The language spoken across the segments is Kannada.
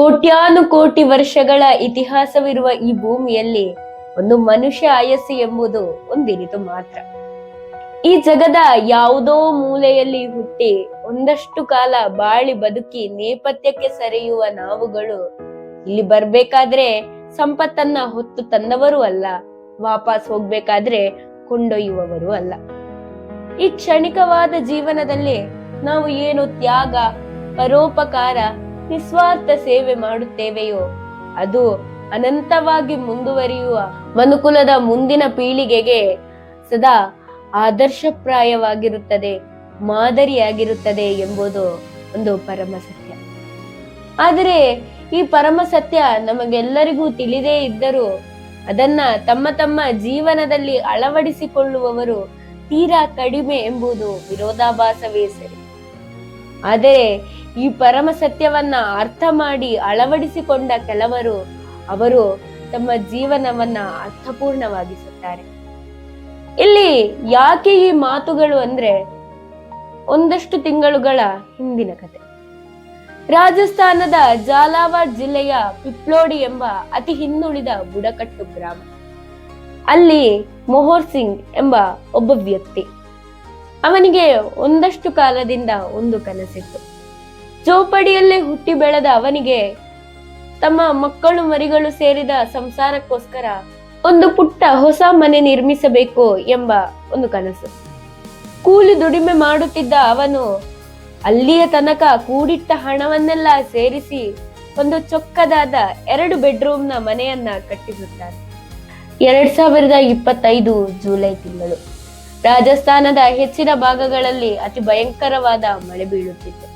ಕೋಟ್ಯಾನು ಕೋಟಿ ವರ್ಷಗಳ ಇತಿಹಾಸವಿರುವ ಈ ಭೂಮಿಯಲ್ಲಿ ಒಂದು ಮನುಷ್ಯ ಆಯಸ್ಸು ಎಂಬುದು ಒಂದಿನಿತು ಮಾತ್ರ. ಈ ಜಗದ ಯಾವುದೋ ಮೂಲೆಯಲ್ಲಿ ಹುಟ್ಟಿ ಒಂದಷ್ಟು ಕಾಲ ಬಾಳಿ ಬದುಕಿ ನೇಪಥ್ಯಕ್ಕೆ ಸರಿಯುವ ನಾವುಗಳು ಇಲ್ಲಿ ಬರ್ಬೇಕಾದ್ರೆ ಸಂಪತ್ತನ್ನ ಹೊತ್ತು ತಂದವರು ಅಲ್ಲ, ವಾಪಸ್ ಹೋಗ್ಬೇಕಾದ್ರೆ ಕೊಂಡೊಯ್ಯುವವರು ಅಲ್ಲ. ಈ ಕ್ಷಣಿಕವಾದ ಜೀವನದಲ್ಲಿ ನಾವು ಏನು ತ್ಯಾಗ, ಪರೋಪಕಾರ ನಿಸ್ವಾರ್ಥ ಸೇವೆ ಮಾಡುತ್ತೇವೆಯೋ? ಅದು ಅನಂತವಾಗಿ ಮುಂದುವರಿಯುವ ಮನುಕುಲದ ಮುಂದಿನ ಪೀಳಿಗೆಗೆ ಸದಾ ಆದರ್ಶಪ್ರಾಯವಾಗಿರುತ್ತದೆ, ಮಾದರಿಯಾಗಿರುತ್ತದೆ ಎಂಬುದು ಒಂದು ಪರಮ ಸತ್ಯ. ಆದರೆ ಈ ಪರಮ ಸತ್ಯ ನಮಗೆಲ್ಲರಿಗೂ ತಿಳಿದೇ ಇದ್ದರೂ ಅದನ್ನ ತಮ್ಮ ತಮ್ಮ ಜೀವನದಲ್ಲಿ ಅಳವಡಿಸಿಕೊಳ್ಳುವವರು ತೀರಾ ಕಡಿಮೆ ಎಂಬುದು ವಿರೋಧಾಭಾಸವೇ ಸರಿ. ಆದರೆ ಈ ಪರಮ ಸತ್ಯವನ್ನ ಅರ್ಥ ಮಾಡಿ ಅಳವಡಿಸಿಕೊಂಡ ಕೆಲವರು, ಅವರು ತಮ್ಮ ಜೀವನವನ್ನ ಅರ್ಥಪೂರ್ಣವಾಗಿಸುತ್ತಾರೆ. ಇಲ್ಲಿ ಯಾಕೆ ಈ ಮಾತುಗಳು ಅಂದ್ರೆ, ಒಂದಷ್ಟು ತಿಂಗಳುಗಳ ಹಿಂದಿನ ಕತೆ. ರಾಜಸ್ಥಾನದ ಜಾಲಾವಾಡ್ ಜಿಲ್ಲೆಯ ಪಿಪ್ಲೋಡಿ ಎಂಬ ಅತಿ ಹಿಂದುಳಿದ ಬುಡಕಟ್ಟು ಗ್ರಾಮ. ಅಲ್ಲಿ ಮೊಹೋರ್ ಸಿಂಗ್ ಎಂಬ ಒಬ್ಬ ವ್ಯಕ್ತಿ, ಅವನಿಗೆ ಒಂದಷ್ಟು ಕಾಲದಿಂದ ಒಂದು ಕನಸಿತ್ತು. ಚೌಪಡಿಯಲ್ಲೇ ಹುಟ್ಟಿ ಬೆಳೆದ ಅವನಿಗೆ ತಮ್ಮ ಮಕ್ಕಳು ಮರಿಗಳು ಸೇರಿದ ಸಂಸಾರಕ್ಕೋಸ್ಕರ ಒಂದು ಪುಟ್ಟ ಹೊಸ ಮನೆ ನಿರ್ಮಿಸಬೇಕು ಎಂಬ ಒಂದು ಕನಸು. ಕೂಲಿ ದುಡಿಮೆ ಮಾಡುತ್ತಿದ್ದ ಅವನು ಅಲ್ಲಿಯ ತನಕ ಕೂಡಿಟ್ಟ ಹಣವನ್ನೆಲ್ಲ ಸೇರಿಸಿ ಒಂದು ಚೊಕ್ಕದಾದ ಎರಡು ಬೆಡ್ರೂಮ್ನ ಮನೆಯನ್ನ ಕಟ್ಟಿಸುತ್ತಾನೆ. ಎರಡ್ ಸಾವಿರದ ಇಪ್ಪತ್ತೈದು ಜುಲೈ ತಿಂಗಳು. ರಾಜಸ್ಥಾನದ ಹೆಚ್ಚಿನ ಭಾಗಗಳಲ್ಲಿ ಅತಿ ಭಯಂಕರವಾದ ಮಳೆ ಬೀಳುತ್ತಿತ್ತು.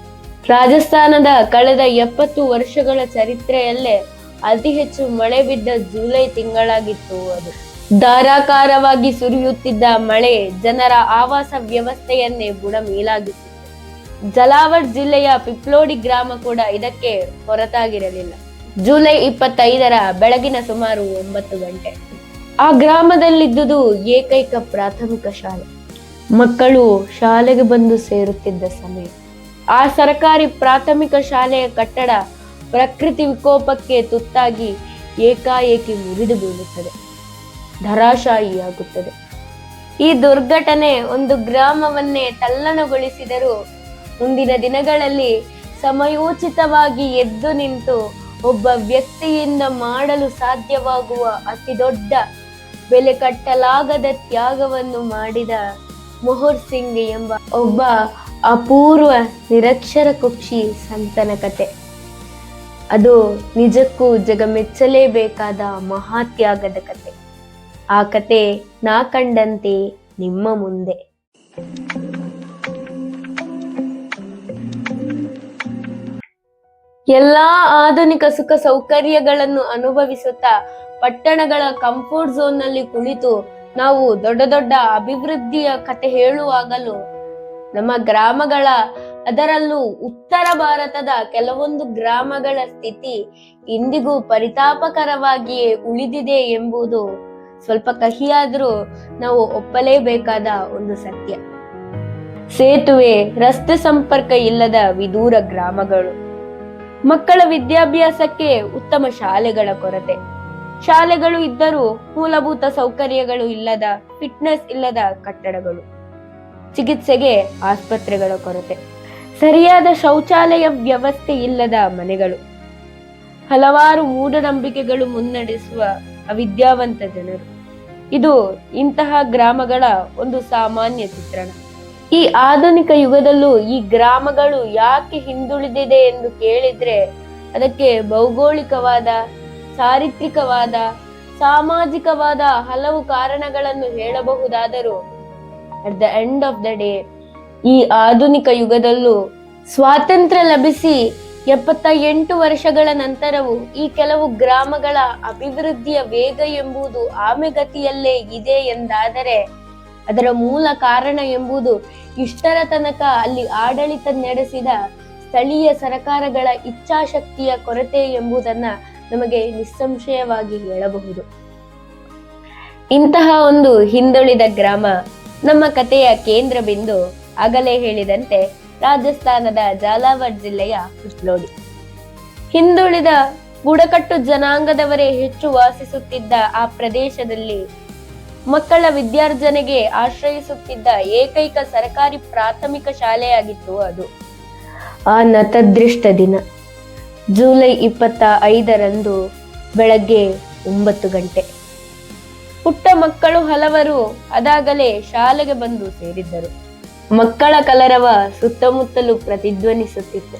ರಾಜಸ್ಥಾನದ ಕಳೆದ ಎಪ್ಪತ್ತು ವರ್ಷಗಳ ಚರಿತ್ರೆಯಲ್ಲೇ ಅತಿ ಹೆಚ್ಚು ಮಳೆ ಬಿದ್ದ ಜುಲೈ ತಿಂಗಳಾಗಿತ್ತು ಅದು. ಧಾರಾಕಾರವಾಗಿ ಸುರಿಯುತ್ತಿದ್ದ ಮಳೆ ಜನರ ಆವಾಸ ವ್ಯವಸ್ಥೆಯನ್ನೇ ಬುಡಮೀಲಾಗಿತ್ತು. ಜಲಾವರ್ ಜಿಲ್ಲೆಯ ಪಿಪ್ಲೋಡಿ ಗ್ರಾಮ ಕೂಡ ಇದಕ್ಕೆ ಹೊರತಾಗಿರಲಿಲ್ಲ. ಜುಲೈ ಇಪ್ಪತ್ತೈದರ ಬೆಳಗಿನ ಸುಮಾರು ಒಂಬತ್ತು ಗಂಟೆ. ಆ ಗ್ರಾಮದಲ್ಲಿದ್ದುದು ಏಕೈಕ ಪ್ರಾಥಮಿಕ ಶಾಲೆ. ಮಕ್ಕಳು ಶಾಲೆಗೆ ಬಂದು ಸೇರುತ್ತಿದ್ದ ಸಮಯ. ಆ ಸರ್ಕಾರಿ ಪ್ರಾಥಮಿಕ ಶಾಲೆಯ ಕಟ್ಟಡ ಪ್ರಕೃತಿ ವಿಕೋಪಕ್ಕೆ ತುತ್ತಾಗಿ ಏಕಾಏಕಿ ಮುರಿದು ಬೀಳುತ್ತದೆ. ಧರಾಶಾಹಿಯಾಗುತ್ತದೆ ಈ ದುರ್ಘಟನೆ ಒಂದು ಗ್ರಾಮವನ್ನೇ ತಲ್ಲಣಗೊಳಿಸಿದರೂ ಮುಂದಿನ ದಿನಗಳಲ್ಲಿ ಸಮಯೋಚಿತವಾಗಿ ಎದ್ದು ನಿಂತು ಒಬ್ಬ ವ್ಯಕ್ತಿಯಿಂದ ಮಾಡಲು ಸಾಧ್ಯವಾಗುವ ಅತಿ ದೊಡ್ಡ ಬೆಲೆ ಕಟ್ಟಲಾಗದ ತ್ಯಾಗವನ್ನು ಮಾಡಿದ ಮೊಹರ್ ಸಿಂಗ್ ಎಂಬ ಒಬ್ಬ ಅಪೂರ್ವ ನಿರಕ್ಷರ ಕುಕ್ಷಿ ಸಂತನ ಕತೆ. ಅದು ನಿಜಕ್ಕೂ ಜಗಮೆಚ್ಚಲೇಬೇಕಾದ ಮಹಾತ್ಯಾಗದ ಕತೆ. ಆ ಕತೆ ನಾ ಕಂಡಂತೆ ನಿಮ್ಮ ಮುಂದೆ. ಎಲ್ಲಾ ಆಧುನಿಕ ಸುಖ ಸೌಕರ್ಯಗಳನ್ನು ಅನುಭವಿಸುತ್ತಾ ಪಟ್ಟಣಗಳ ಕಂಫರ್ಟ್ ಝೋನ್ನಲ್ಲಿ ಕುಳಿತು ನಾವು ದೊಡ್ಡ ದೊಡ್ಡ ಅಭಿವೃದ್ಧಿಯ ಕತೆ ಹೇಳುವಾಗಲೂ ನಮ್ಮ ಗ್ರಾಮಗಳ, ಅದರಲ್ಲೂ ಉತ್ತರ ಭಾರತದ ಕೆಲವೊಂದು ಗ್ರಾಮಗಳ ಸ್ಥಿತಿ ಇಂದಿಗೂ ಪರಿತಾಪಕರವಾಗಿಯೇ ಉಳಿದಿದೆ ಎಂಬುದು ಸ್ವಲ್ಪ ಕಹಿಯಾದ್ರೂ ನಾವು ಒಪ್ಪಲೇಬೇಕಾದ ಒಂದು ಸತ್ಯ. ಸೇತುವೆ, ರಸ್ತೆ ಸಂಪರ್ಕ ಇಲ್ಲದ ವಿದೂರ ಗ್ರಾಮಗಳು. ಮಕ್ಕಳ ವಿದ್ಯಾಭ್ಯಾಸಕ್ಕೆ ಉತ್ತಮ ಶಾಲೆಗಳ ಕೊರತೆ. ಶಾಲೆಗಳು ಇದ್ದರೂ ಮೂಲಭೂತ ಸೌಕರ್ಯಗಳು ಇಲ್ಲದ ಫಿಟ್ನೆಸ್ ಇಲ್ಲದ ಕಟ್ಟಡಗಳು. ಚಿಕಿತ್ಸೆಗೆ ಆಸ್ಪತ್ರೆಗಳ ಕೊರತೆ. ಸರಿಯಾದ ಶೌಚಾಲಯ ವ್ಯವಸ್ಥೆ ಇಲ್ಲದ ಮನೆಗಳು. ಹಲವಾರು ಮೂಢನಂಬಿಕೆಗಳು ಮುನ್ನಡೆಸುವ ಅವಿದ್ಯಾವಂತ ಜನರು. ಇದು ಇಂತಹ ಗ್ರಾಮಗಳ ಒಂದು ಸಾಮಾನ್ಯ ಚಿತ್ರಣ. ಈ ಆಧುನಿಕ ಯುಗದಲ್ಲೂ ಈ ಗ್ರಾಮಗಳು ಯಾಕೆ ಹಿಂದುಳಿದಿದೆ ಎಂದು ಕೇಳಿದ್ರೆ ಅದಕ್ಕೆ ಭೌಗೋಳಿಕವಾದ, ಚಾರಿತ್ರಿಕವಾದ, ಸಾಮಾಜಿಕವಾದ ಹಲವು ಕಾರಣಗಳನ್ನು ಹೇಳಬಹುದಾದರೂ at the end of the day ಈ ಆಧುನಿಕ ಯುಗದಲ್ಲೂ ಸ್ವಾತಂತ್ರ್ಯ ಲಭಿಸಿ ಎಪ್ಪತ್ತ ಎಂಟು ವರ್ಷಗಳ ನಂತರವೂ ಈ ಕೆಲವು ಗ್ರಾಮಗಳ ಅಭಿವೃದ್ಧಿಯ ವೇಗ ಎಂಬುದು ಆಮೆಗತಿಯಲ್ಲೇ ಇದೆ ಎಂದಾದರೆ ಅದರ ಮೂಲ ಕಾರಣ ಎಂಬುದು ಇಷ್ಟರ ತನಕ ಅಲ್ಲಿ ಆಡಳಿತ ನಡೆಸಿದ ಸ್ಥಳೀಯ ಸರಕಾರಗಳ ಇಚ್ಛಾಶಕ್ತಿಯ ಕೊರತೆ ಎಂಬುದನ್ನ ನಮಗೆ ನಿಸ್ಸಂಶಯವಾಗಿ ಹೇಳಬಹುದು. ಇಂತಹ ಒಂದು ಹಿಂದುಳಿದ ಗ್ರಾಮ ನಮ್ಮ ಕಥೆಯ ಕೇಂದ್ರ ಬಿಂದು ಆಗಲೇ ಹೇಳಿದಂತೆ ರಾಜಸ್ಥಾನದ ಜಾಲಾವರ್ ಜಿಲ್ಲೆಯ ಕುಚ್ಲೋಡಿ ಹಿಂದುಳಿದ ಬುಡಕಟ್ಟು ಜನಾಂಗದವರೇ ಹೆಚ್ಚು ವಾಸಿಸುತ್ತಿದ್ದ ಆ ಪ್ರದೇಶದಲ್ಲಿ ಮಕ್ಕಳ ವಿದ್ಯಾರ್ಜನೆಗೆ ಆಶ್ರಯಿಸುತ್ತಿದ್ದ ಏಕೈಕ ಸರ್ಕಾರಿ ಪ್ರಾಥಮಿಕ ಶಾಲೆಯಾಗಿತ್ತು ಅದು. ಆ ನತದೃಷ್ಟ ದಿನ, ಜುಲೈ ಇಪ್ಪತ್ತ ಐದರಂದು ಬೆಳಗ್ಗೆ ಒಂಬತ್ತು ಗಂಟೆ. ಪುಟ್ಟ ಮಕ್ಕಳು ಹಲವರು ಅದಾಗಲೇ ಶಾಲೆಗೆ ಬಂದು ಸೇರಿದ್ದರು. ಮಕ್ಕಳ ಕಲರವ ಸುತ್ತಮುತ್ತಲು ಪ್ರತಿಧ್ವನಿಸುತ್ತಿತ್ತು.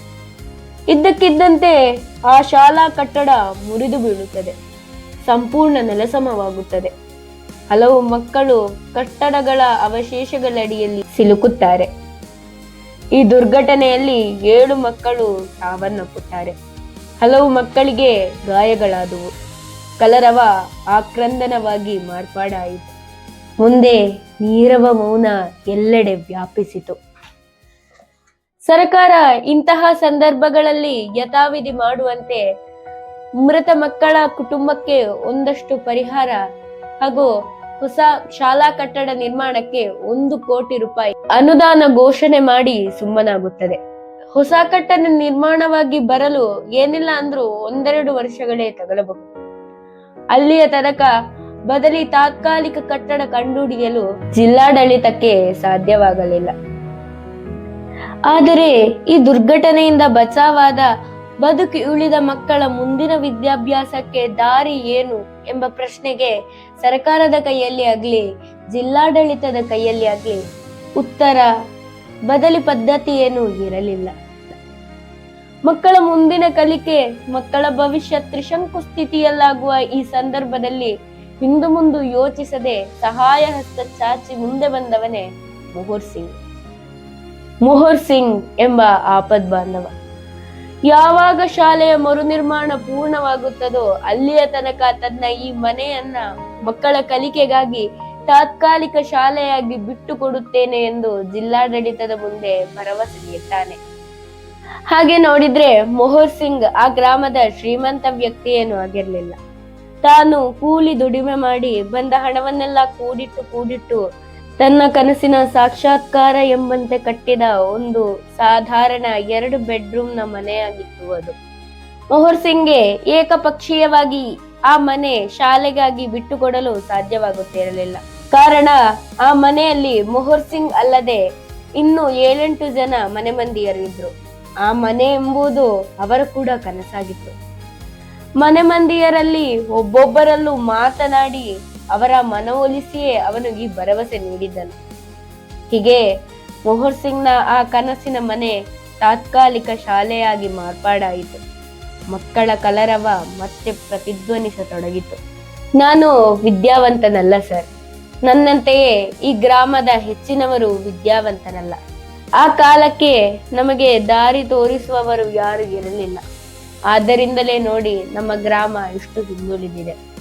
ಇದ್ದಕ್ಕಿದ್ದಂತೆ ಆ ಶಾಲಾ ಕಟ್ಟಡ ಮುರಿದು ಬೀಳುತ್ತದೆ. ಸಂಪೂರ್ಣ ನೆಲಸಮವಾಗುತ್ತದೆ. ಹಲವು ಮಕ್ಕಳು ಕಟ್ಟಡಗಳ ಅವಶೇಷಗಳಡಿಯಲ್ಲಿ ಸಿಲುಕುತ್ತಾರೆ. ಈ ದುರ್ಘಟನೆಯಲ್ಲಿ ಏಳು ಮಕ್ಕಳು ಸಾವನ್ನಪ್ಪುತ್ತಾರೆ. ಹಲವು ಮಕ್ಕಳಿಗೆ ಗಾಯಗಳಾದವು. ಕಲರವ ಆಕ್ರಂದನವಾಗಿ ಮಾರ್ಪಾಡಾಯಿತು. ಮುಂದೆ ನೀರವ ಮೌನ ಎಲ್ಲೆಡೆ ವ್ಯಾಪಿಸಿತು. ಸರ್ಕಾರ ಇಂತಹ ಸಂದರ್ಭಗಳಲ್ಲಿ ಯಥಾವಿಧಿ ಮಾಡುವಂತೆ ಮೃತ ಮಕ್ಕಳ ಕುಟುಂಬಕ್ಕೆ ಒಂದಷ್ಟು ಪರಿಹಾರ ಹಾಗೂ ಹೊಸ ಶಾಲಾ ಕಟ್ಟಡ ನಿರ್ಮಾಣಕ್ಕೆ ಒಂದು ಕೋಟಿ ರೂಪಾಯಿ ಅನುದಾನ ಘೋಷಣೆ ಮಾಡಿ ಸುಮ್ಮನಾಗುತ್ತದೆ. ಹೊಸ ಕಟ್ಟಡ ನಿರ್ಮಾಣವಾಗಿ ಬರಲು ಏನಿಲ್ಲ ಅಂದ್ರೂ ಒಂದೆರಡು ವರ್ಷಗಳೇ ತಗಲಬಹುದು. ಅಲ್ಲಿಯ ತನಕ ಬದಲಿ ತಾತ್ಕಾಲಿಕ ಕಟ್ಟಡ ಕಂಡುಹಿಡಿಯಲು ಜಿಲ್ಲಾಡಳಿತಕ್ಕೆ ಸಾಧ್ಯವಾಗಲಿಲ್ಲ. ಆದರೆ ಈ ದುರ್ಘಟನೆಯಿಂದ ಬಚಾವಾದ ಬದುಕಿ ಉಳಿದ ಮಕ್ಕಳ ಮುಂದಿನ ವಿದ್ಯಾಭ್ಯಾಸಕ್ಕೆ ದಾರಿ ಏನು ಎಂಬ ಪ್ರಶ್ನೆಗೆ ಸರ್ಕಾರದ ಕೈಯಲ್ಲಿ ಆಗ್ಲಿ, ಜಿಲ್ಲಾಡಳಿತದ ಕೈಯಲ್ಲಿ ಆಗ್ಲಿ ಉತ್ತರ ಬದಲಿ ಪದ್ಧತಿ ಏನು ಇರಲಿಲ್ಲ. ಮಕ್ಕಳ ಮುಂದಿನ ಕಲಿಕೆ, ಮಕ್ಕಳ ಭವಿಷ್ಯ ತ್ರಿಶಂಕು ಸ್ಥಿತಿಯಲ್ಲಾಗುವ ಈ ಸಂದರ್ಭದಲ್ಲಿ ಹಿಂದು ಮುಂದು ಯೋಚಿಸದೆ ಸಹಾಯ ಹಸ್ತ ಚಾಚಿ ಮುಂದೆ ಬಂದವನೇ ಮೊಹರ್ ಸಿಂಗ್. ಮೊಹರ್ ಸಿಂಗ್ ಎಂಬ ಆಪದ್ ಬಾಂಧವ. ಯಾವಾಗ ಶಾಲೆಯ ಮರುನಿರ್ಮಾಣ ಪೂರ್ಣವಾಗುತ್ತದೋ ಅಲ್ಲಿಯ ತನಕ ತನ್ನ ಈ ಮನೆಯನ್ನ ಮಕ್ಕಳ ಕಲಿಕೆಗಾಗಿ ತಾತ್ಕಾಲಿಕ ಶಾಲೆಯಾಗಿ ಬಿಟ್ಟು ಕೊಡುತ್ತೇನೆ ಎಂದು ಜಿಲ್ಲಾಡಳಿತದ ಮುಂದೆ ಭರವಸೆ ನೀಡ್ತಾನೆ. ಹಾಗೆ ನೋಡಿದ್ರೆ ಮೊಹರ್ ಸಿಂಗ್ ಆ ಗ್ರಾಮದ ಶ್ರೀಮಂತ ವ್ಯಕ್ತಿ ಏನು ಆಗಿರ್ಲಿಲ್ಲ. ತಾನು ಕೂಲಿ ದುಡಿಮೆ ಮಾಡಿ ಬಂದ ಹಣವನ್ನೆಲ್ಲ ಕೂಡಿಟ್ಟು ಕೂಡಿಟ್ಟು ತನ್ನ ಕನಸಿನ ಸಾಕ್ಷಾತ್ಕಾರ ಎಂಬಂತೆ ಕಟ್ಟಿದ ಒಂದು ಸಾಧಾರಣ ಎರಡು ಬೆಡ್ರೂಮ್ನ ಮನೆಯಾಗಿತ್ತು ಅದು. ಮೊಹರ್ ಸಿಂಗ್ಗೆ ಏಕಪಕ್ಷೀಯವಾಗಿ ಆ ಮನೆ ಶಾಲೆಗಾಗಿ ಬಿಟ್ಟುಕೊಡಲು ಸಾಧ್ಯವಾಗುತ್ತಿರಲಿಲ್ಲ. ಕಾರಣ ಆ ಮನೆಯಲ್ಲಿ ಮೊಹರ್ ಸಿಂಗ್ ಅಲ್ಲದೆ ಇನ್ನು ಏಳೆಂಟು ಜನ ಮನೆ ಮಂದಿಯರು ಇದ್ರು ಆ ಮನೆ ಎಂಬುದು ಅವರ ಕೂಡ ಕನಸಾಗಿತ್ತು. ಮನೆ ಮಂದಿಯರಲ್ಲಿ ಒಬ್ಬೊಬ್ಬರಲ್ಲೂ ಮಾತನಾಡಿ ಅವರ ಮನವೊಲಿಸಿಯೇ ಅವನು ಈ ಭರವಸೆ ನೀಡಿದ್ದನು. ಹೀಗೆ ಮೊಹರ್ ಸಿಂಗ್ನ ಆ ಕನಸಿನ ಮನೆ ತಾತ್ಕಾಲಿಕ ಶಾಲೆಯಾಗಿ ಮಾರ್ಪಾಡಾಯಿತು. ಮಕ್ಕಳ ಕಲರವ ಮತ್ತೆ ಪ್ರತಿಧ್ವನಿಸತೊಡಗಿತು. ನಾನು ವಿದ್ಯಾವಂತನಲ್ಲ ಸರ್. ನನ್ನಂತೆಯೇ ಈ ಗ್ರಾಮದ ಹೆಚ್ಚಿನವರು ವಿದ್ಯಾವಂತನಲ್ಲ. ಆ ಕಾಲಕ್ಕೆ ನಮಗೆ ದಾರಿ ತೋರಿಸುವವರು ಯಾರು ಇರಲಿಲ್ಲ. ಆದ್ದರಿಂದಲೇ ನೋಡಿ ನಮ್ಮ ಗ್ರಾಮ ಇಷ್ಟು ಹಿಂದುಳಿದಿದೆ.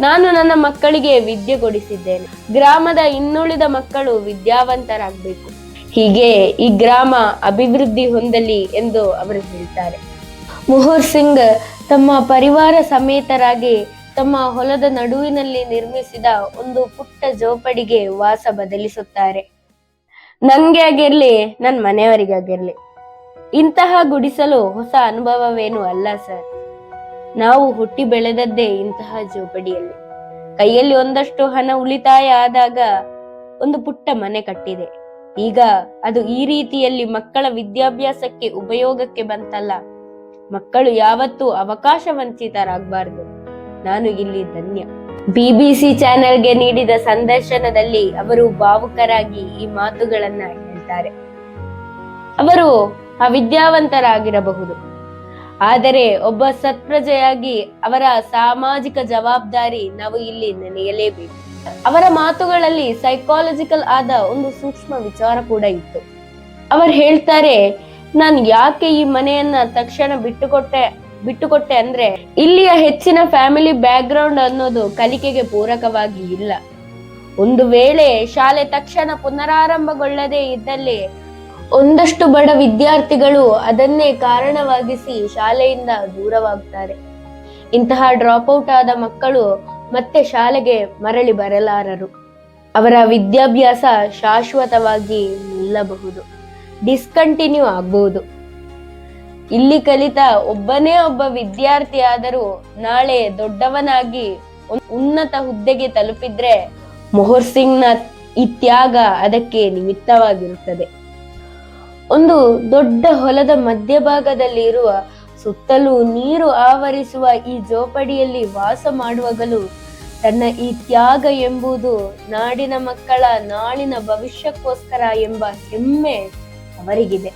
ನಾನು ನನ್ನ ಮಕ್ಕಳಿಗೆ ವಿದ್ಯೆ ಕೊಡಿಸಿದ್ದೇನೆ. ಗ್ರಾಮದ ಇನ್ನುಳಿದ ಮಕ್ಕಳು ವಿದ್ಯಾವಂತರಾಗಬೇಕು. ಹೀಗೆ ಈ ಗ್ರಾಮ ಅಭಿವೃದ್ಧಿ ಹೊಂದಲಿ ಎಂದು ಅವರು ಹೇಳ್ತಾರೆ. ಮುಹೂರ್ ಸಿಂಗ್ ತಮ್ಮ ಪರಿವಾರ ಸಮೇತರಾಗಿ ತಮ್ಮ ಹೊಲದ ನಡುವಿನಲ್ಲಿ ನಿರ್ಮಿಸಿದ ಒಂದು ಪುಟ್ಟ ಜೋಪಡಿಗೆ ವಾಸ ಬದಲಿಸುತ್ತಾರೆ. ನಂಗೆ ಆಗಿರ್ಲಿ ನನ್ನ ಮನೆಯವರಿಗಾಗಿರ್ಲಿ ಇಂತಹ ಗುಡಿಸಲು ಹೊಸ ಅನುಭವವೇನು ಅಲ್ಲ ಸರ್. ನಾವು ಹುಟ್ಟಿ ಬೆಳೆದದ್ದೇ ಇಂತಹ ಜೋಪಡಿಯಲ್ಲಿ ಕೈಯಲ್ಲಿ ಒಂದಷ್ಟು ಹಣ ಉಳಿತಾಯ ಆದಾಗ ಒಂದು ಪುಟ್ಟ ಮನೆ ಕಟ್ಟಿದೆ. ಈಗ ಅದು ಈ ರೀತಿಯಲ್ಲಿ ಮಕ್ಕಳ ವಿದ್ಯಾಭ್ಯಾಸಕ್ಕೆ, ಉಪಯೋಗಕ್ಕೆ ಬಂತಲ್ಲ. ಮಕ್ಕಳು ಯಾವತ್ತೂ ಅವಕಾಶ ವಂಚಿತರಾಗಬಾರ್ದು. ನಾನು ಇಲ್ಲಿ ಧನ್ಯ. ಬಿಬಿಸಿ ಚಾನೆಲ್ಗೆ ನೀಡಿದ ಸಂದರ್ಶನದಲ್ಲಿ ಅವರು ಭಾವುಕರಾಗಿ ಈ ಮಾತುಗಳನ್ನ ಹೇಳ್ತಾರೆ. ಅವರು ಅವಿದ್ಯಾವಂತರಾಗಿರಬಹುದು. ಆದರೆ ಒಬ್ಬ ಸತ್ಪ್ರಜೆಯಾಗಿ ಅವರ ಸಾಮಾಜಿಕ ಜವಾಬ್ದಾರಿ ನಾವು ಇಲ್ಲಿ ನೆನೆಯಲೇಬೇಕು. ಅವರ ಮಾತುಗಳಲ್ಲಿ ಸೈಕಾಲಜಿಕಲ್ ಆದ ಒಂದು ಸೂಕ್ಷ್ಮ ವಿಚಾರ ಕೂಡ ಇತ್ತು. ಅವರು ಹೇಳ್ತಾರೆ, ನಾನು ಯಾಕೆ ಈ ಮನೆಯನ್ನ ತಕ್ಷಣ ಬಿಟ್ಟುಕೊಟ್ಟೆ ಬಿಟ್ಟುಕೊಟ್ಟೆ ಅಂದ್ರೆ ಇಲ್ಲಿಯ ಹೆಚ್ಚಿನ ಫ್ಯಾಮಿಲಿ ಬ್ಯಾಕ್ ಗ್ರೌಂಡ್ ಅನ್ನೋದು ಕಲಿಕೆಗೆ ಪೂರಕವಾಗಿ ಇಲ್ಲ. ಒಂದು ವೇಳೆ ಶಾಲೆ ತಕ್ಷಣ ಪುನರಾರಂಭಗೊಳ್ಳದೇ ಇದ್ದಲ್ಲಿ ಒಂದಷ್ಟು ಬಡ ವಿದ್ಯಾರ್ಥಿಗಳು ಅದನ್ನೇ ಕಾರಣವಾಗಿಸಿ ಶಾಲೆಯಿಂದ ದೂರವಾಗ್ತಾರೆ. ಇಂತಹ ಡ್ರಾಪ್ ಔಟ್ ಆದ ಮಕ್ಕಳು ಮತ್ತೆ ಶಾಲೆಗೆ ಮರಳಿ ಬರಲಾರರು. ಅವರ ವಿದ್ಯಾಭ್ಯಾಸ ಶಾಶ್ವತವಾಗಿ ನಿಲ್ಲಬಹುದು. ಡಿಸ್ಕಂಟಿನ್ಯೂ ಆಗಬಹುದು ಇಲ್ಲಿ ಕಲಿತ ಒಬ್ಬನೇ ಒಬ್ಬ ವಿದ್ಯಾರ್ಥಿ ಆದರೂ ನಾಳೆ ದೊಡ್ಡವನಾಗಿ ಉನ್ನತ ಹುದ್ದೆಗೆ ತಲುಪಿದ್ರೆ ಮೊಹರ್ ಸಿಂಗ್ನ ಈ ತ್ಯಾಗ ಅದಕ್ಕೆ ನಿಮಿತ್ತವಾಗಿರುತ್ತದೆ. ಒಂದು ದೊಡ್ಡ ಹೊಲದ ಮಧ್ಯಭಾಗದಲ್ಲಿ ಇರುವ ಸುತ್ತಲೂ ನೀರು ಆವರಿಸುವ ಈ ಜೋಪಡಿಯಲ್ಲಿ ವಾಸ ಮಾಡುವಾಗಲೂ ತನ್ನ ಈ ತ್ಯಾಗ ಎಂಬುದು ನಾಡಿನ ಮಕ್ಕಳ ನಾಳಿನ ಭವಿಷ್ಯಕ್ಕೋಸ್ಕರ ಎಂಬ ಹೆಮ್ಮೆ ಅವರಿಗಿದೆ.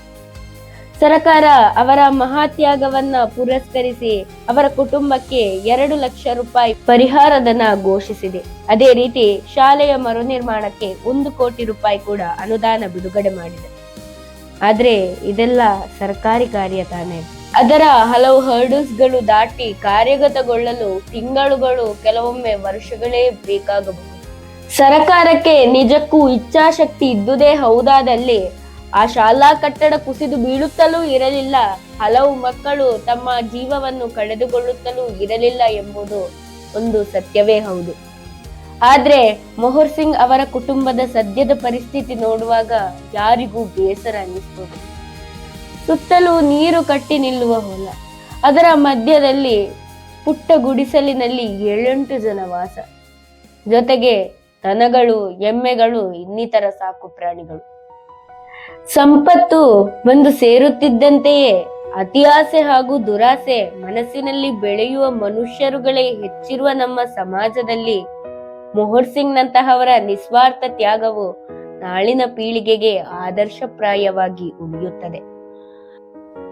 ಸರಕಾರ ಅವರ ಮಹಾತ್ಯಾಗವನ್ನ ಪುರಸ್ಕರಿಸಿ ಅವರ ಕುಟುಂಬಕ್ಕೆ ಎರಡು ಲಕ್ಷ ರೂಪಾಯಿ ಪರಿಹಾರಧನ ಘೋಷಿಸಿದೆ. ಅದೇ ರೀತಿ ಶಾಲೆಯ ಮರುನಿರ್ಮಾಣಕ್ಕೆ ಒಂದು ಕೋಟಿ ರೂಪಾಯಿ ಕೂಡ ಅನುದಾನ ಬಿಡುಗಡೆ ಮಾಡಿದೆ. ಆದ್ರೆ ಇದೆಲ್ಲ ಸರ್ಕಾರಿ ಕಾರ್ಯ ತಾನೆ. ಅದರ ಹಲವು ಹರ್ಡಲ್ಸ್ಗಳು ಗಳು ದಾಟಿ ಕಾರ್ಯಗತಗೊಳ್ಳಲು ತಿಂಗಳುಗಳು ಕೆಲವೊಮ್ಮೆ ವರ್ಷಗಳೇ ಬೇಕಾಗಬಹುದು. ಸರಕಾರಕ್ಕೆ ನಿಜಕ್ಕೂ ಇಚ್ಛಾಶಕ್ತಿ ಇದ್ದುದೇ ಹೌದಾದಲ್ಲಿ ಆ ಶಾಲಾ ಕಟ್ಟಡ ಕುಸಿದು ಬೀಳುತ್ತಲೂ ಇರಲಿಲ್ಲ. ಹಲವು ಮಕ್ಕಳು ತಮ್ಮ ಜೀವವನ್ನು ಕಳೆದುಕೊಳ್ಳುತ್ತಲೂ ಇರಲಿಲ್ಲ ಎಂಬುದು ಒಂದು ಸತ್ಯವೇ ಹೌದು. ಆದ್ರೆ ಮೊಹರ್ ಸಿಂಗ್ ಅವರ ಕುಟುಂಬದ ಸದ್ಯದ ಪರಿಸ್ಥಿತಿ ನೋಡುವಾಗ ಯಾರಿಗೂ ಬೇಸರ ಅನ್ನಿಸ್ಬೋದು ಸುತ್ತಲೂ ನೀರು ಕಟ್ಟಿ ನಿಲ್ಲುವ ಹೊಲ, ಅದರ ಮಧ್ಯದಲ್ಲಿ ಪುಟ್ಟ ಗುಡಿಸಲಿನಲ್ಲಿ ಏಳೆಂಟು ಜನ ವಾಸ. ಜೊತೆಗೆ ದನಗಳು, ಎಮ್ಮೆಗಳು, ಇನ್ನಿತರ ಸಾಕು ಪ್ರಾಣಿಗಳು. ಸಂಪತ್ತು ಬಂದು ಸೇರುತ್ತಿದ್ದಂತೆಯೇ ಅತಿಯಾಸೆ ಹಾಗೂ ದುರಾಸೆ ಮನಸ್ಸಿನಲ್ಲಿ ಬೆಳೆಯುವ ಮನುಷ್ಯರುಗಳೇ ಹೆಚ್ಚಿರುವ ನಮ್ಮ ಸಮಾಜದಲ್ಲಿ. ಮೊಹರ್ ಸಿಂಗ್ ನಂತಹವರ ನಿಸ್ವಾರ್ಥ ತ್ಯಾಗವು ನಾಳಿನ ಪೀಳಿಗೆಗೆ ಆದರ್ಶಪ್ರಾಯವಾಗಿ ಉಳಿಯುತ್ತದೆ.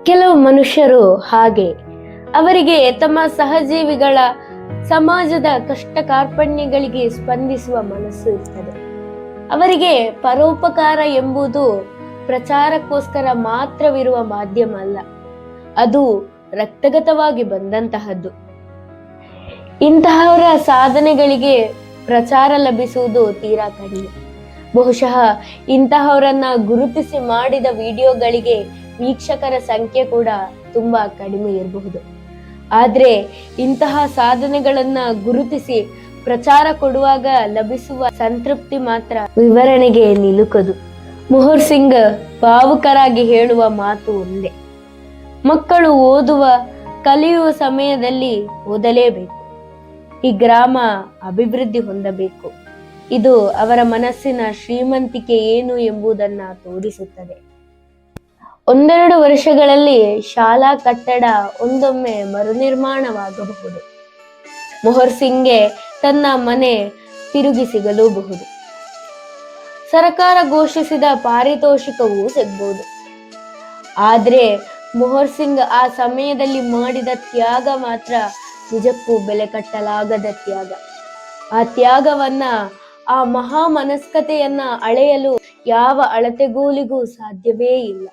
ಕೆಲವು ಮನುಷ್ಯರು ಹಾಗೆ. ಅವರಿಗೆ ತಮ್ಮ ಸಹಜೀವಿಗಳ ಸಮಾಜದ ಕಷ್ಟ ಕಾರ್ಪಣ್ಯಗಳಿಗೆ ಸ್ಪಂದಿಸುವ ಮನಸ್ಸು ಇರ್ತದೆ. ಅವರಿಗೆ ಪರೋಪಕಾರ ಎಂಬುದು ಪ್ರಚಾರಕ್ಕೋಸ್ಕರ ಮಾತ್ರವಿರುವ ಮಾಧ್ಯಮ ಅಲ್ಲ, ಅದು ರಕ್ತಗತವಾಗಿ ಬಂದಂತಹದ್ದು. ಇಂತಹವರ ಸಾಧನೆಗಳಿಗೆ ಪ್ರಚಾರ ಲಭಿಸುವುದು ತೀರಾ ಕಡಿಮೆ. ಬಹುಶಃ ಇಂತಹವರನ್ನ ಗುರುತಿಸಿ ಮಾಡಿದ ವಿಡಿಯೋಗಳಿಗೆ ವೀಕ್ಷಕರ ಸಂಖ್ಯೆ ಕೂಡ ತುಂಬಾ ಕಡಿಮೆ ಇರಬಹುದು. ಆದ್ರೆ ಇಂತಹ ಸಾಧನೆಗಳನ್ನ ಗುರುತಿಸಿ ಪ್ರಚಾರ ಕೊಡುವಾಗ ಲಭಿಸುವ ಸಂತೃಪ್ತಿ ಮಾತ್ರ ವಿವರಣೆಗೆ ನಿಲುಕದು. ಮೊಹರ್ ಸಿಂಗ್ ಭಾವುಕರಾಗಿ ಹೇಳುವ ಮಾತು ಒಂದೇ. ಮಕ್ಕಳು ಓದುವ, ಕಲಿಯುವ ಸಮಯದಲ್ಲಿ ಓದಲೇಬೇಕು. ಈ ಗ್ರಾಮ ಅಭಿವೃದ್ಧಿ ಹೊಂದಬೇಕು. ಇದು ಅವರ ಮನಸ್ಸಿನ ಶ್ರೀಮಂತಿಕೆ ಏನು ಎಂಬುದನ್ನ ತೋರಿಸುತ್ತದೆ. ಒಂದೆರಡು ವರ್ಷಗಳಲ್ಲಿ ಶಾಲಾ ಕಟ್ಟಡ ಒಂದೊಮ್ಮೆ ಮರುನಿರ್ಮಾಣವಾಗಬಹುದು. ಮೊಹರ್ ಸಿಂಗ್ಗೆ ತನ್ನ ಮನೆ ತಿರುಗಿ ಸಿಗಲೂಬಹುದು. ಸರ್ಕಾರ ಘೋಷಿಸಿದ ಪಾರಿತೋಷಿಕವೂ ಸಿಗ್ಬೋದು. ಆದರೆ ಮೊಹರ್ ಸಿಂಗ್ ಆ ಸಮಯದಲ್ಲಿ ಮಾಡಿದ ತ್ಯಾಗ ಮಾತ್ರ ನಿಜಕ್ಕೂ ಬೆಲೆ ಕಟ್ಟಲಾಗದ ತ್ಯಾಗ. ಆ ತ್ಯಾಗವನ್ನ, ಆ ಮಹಾ ಮನಸ್ಕತೆಯನ್ನ ಅಳೆಯಲು ಯಾವ ಅಳತೆಗೋಲಿಗೂ ಸಾಧ್ಯವೇ ಇಲ್ಲ.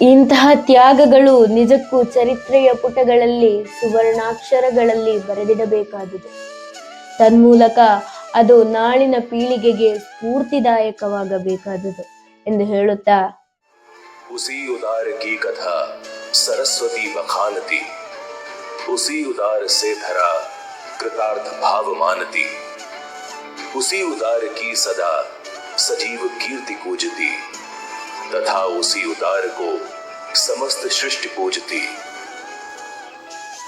ಇಂತಹ ತ್ಯಾಗಗಳು ನಿಜಕ್ಕೂ ಚರಿತ್ರೆಯ ಪುಟಗಳಲ್ಲಿ, ಸುವರ್ಣಾಕ್ಷರಗಳಲ್ಲಿ ಬರೆದಿಡಬೇಕಾದುದು. ತನ್ಮೂಲಕ ಅದು ನಾಳಿನ ಪೀಳಿಗೆಗೆ ಸ್ಫೂರ್ತಿದಾಯಕವಾಗಬೇಕಾದುದು ಎಂದು ಹೇಳುತ್ತಾ उसी उदार की कथा सरस्वती बखानती उसी उदार से धरा कृतार्थ भाव मानती उसी उदार की सदा सजीव कीर्ति पूजती तथा उसी उदार को समस्त सृष्टि पूजती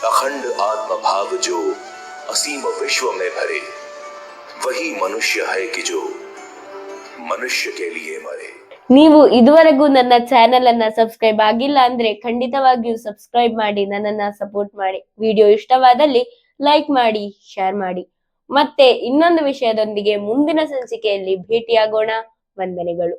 अखंड आत्म भाव जो असीम विश्व में भरे वही मनुष्य है कि जो मनुष्य के लिए मरे ನೀವು ಇದುವರೆಗೂ ನನ್ನ ಚಾನೆಲ್ ಅನ್ನ ಸಬ್ಸ್ಕ್ರೈಬ್ ಆಗಿಲ್ಲ ಅಂದ್ರೆ ಖಂಡಿತವಾಗಿಯೂ ಸಬ್ಸ್ಕ್ರೈಬ್ ಮಾಡಿ ನನ್ನನ್ನ ಸಪೋರ್ಟ್ ಮಾಡಿ ವಿಡಿಯೋ ಇಷ್ಟವಾದಲ್ಲಿ ಲೈಕ್ ಮಾಡಿ ಶೇರ್ ಮಾಡಿ ಮತ್ತೆ ಇನ್ನೊಂದು ವಿಷಯದೊಂದಿಗೆ ಮುಂದಿನ ಸಂಚಿಕೆಯಲ್ಲಿ ಭೇಟಿಯಾಗೋಣ ವಂದನೆಗಳು